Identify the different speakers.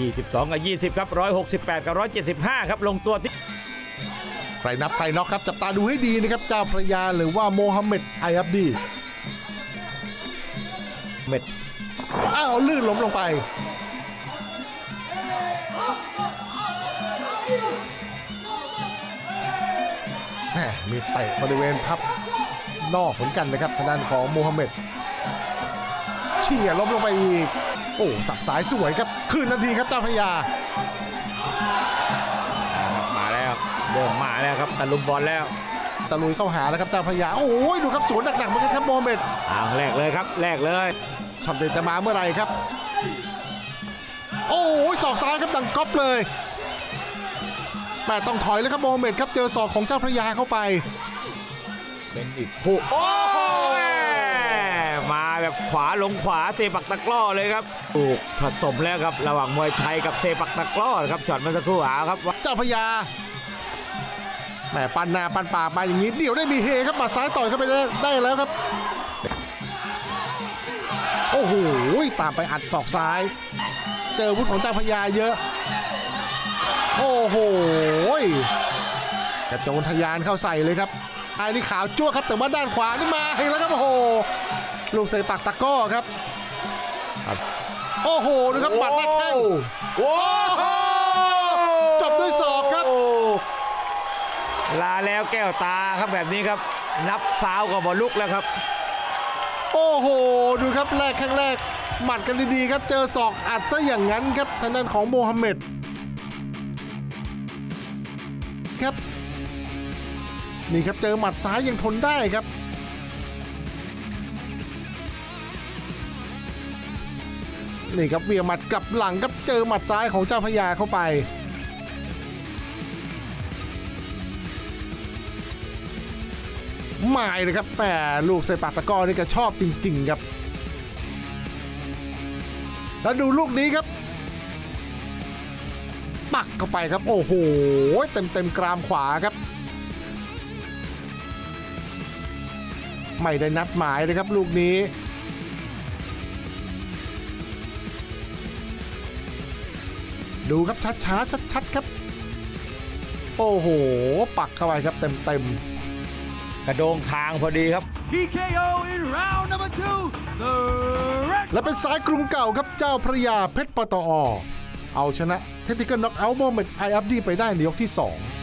Speaker 1: 22 กับ 20 ครับ 168 กับ 175 ครับ ลงตัวที่
Speaker 2: ใครนับใครน็อกครับ จับตาดูให้ดีนะครับ เจ้าพระยาหรือว่าโมฮัมเหม็ดไออับดี
Speaker 1: เม็ด
Speaker 2: อ้าวลื่นล้มลงไป แหมมีเตะบริเวณพับนอกเหมือนกันนะครับทางด้านของโมฮัมเหม็ดเชี่ยล้มลงไปอีก โอ้สับสายสวยครับคืนนาทีครับเจ้าพระยา
Speaker 1: มาแล้วเริ่มมาแล้วครับตะลุมบอลแล้ว
Speaker 2: ตะลุยเข้าหาแล้วครับเจ้าพระยาโอ้ยดูครับสวนหนักๆเหมือนกันครับโมฮัมเหม็ด
Speaker 1: อ่างแรกเลยครับแรกเลย
Speaker 2: ช็อตเด็ดจะมาเมื่อไหร่ครับ โอ้ยศอกซ้ายครับดังก๊อปเลยแม่ต้องถอยแล้วครับโมฮัมเหม็ดครับเจอศอกของเจ้าพระยาเข้าไป
Speaker 1: เป็นอีกคู่โอ้ยมาแบบ ขวาลงขวาเซปักตะกร้อเลยครับถูกผสมแล้วครับระหว่างมวยไทยกับเซปักตะกร้อครับช็อตเมื่อสักครู่หาครับ
Speaker 2: เจ้าพระยาแหมปันหนาปันป่ากมาอย่างนี้เดี๋ยวได้มีเฮครับมาซ้ายต่อยเข้าไปได้ได้แล้วครับ โอ้โหตามไปอัดศอกซ้าย เจอวุฒิของเจ้าพระยาเยอะ โอ้โหกระโจนทะยานเข้าใส่เลยครับไอ้นี่ขาวจ้วครับแต่ว่าด้านขวานี่มาเองแล้วครับโอ้โห ลูกเสยปักตะกร้อครับ
Speaker 1: ครับ
Speaker 2: โอ้โหดูครับปัดหน้าแข้ง
Speaker 1: โอ้โห
Speaker 2: จบด้วยศอกครับ
Speaker 1: ลาแล้วแก้วตาครับแบบนี้ครับ นับสาวกับบอลลุกแล้วครับ
Speaker 2: โอ้โห ดูครับแรกแข้งแรก หมัดกันดีๆครับเจอศอกอัดซะอย่างนั้นครับทางด้านของโมฮัมเหม็ดครับนี่ครับเจอหมัดซ้ายยังทนได้ครับ นี่ครับเวียงหมัดกับหลังครับเจอหมัดซ้ายของเจ้าพญาเข้าไปไม่เลยครับแต่ลูกใส่ปากตะก้อนี่ก็ชอบจริง ๆ ครับ แล้วดูลูกนี้ครับ ปักเข้าไปครับ โอ้โห เต็มเต็มๆกรามขวาครับ ไม่ได้นัดหมายเลยครับลูกนี้ ดูครับช้าๆชัดๆครับ โอ้โห ปักเข้าไปครับเต็มเต็มๆ
Speaker 1: กระโดงคางพอดีครับ
Speaker 3: TKO in round number two. The red
Speaker 2: และเป็นสายกรุงเก่าครับเจ้าพระยาเพชรปตอ เอาชนะเทคนิคน็อกเอาท์โมเมนต์ไออัพดีไปได้ในยกที่ 2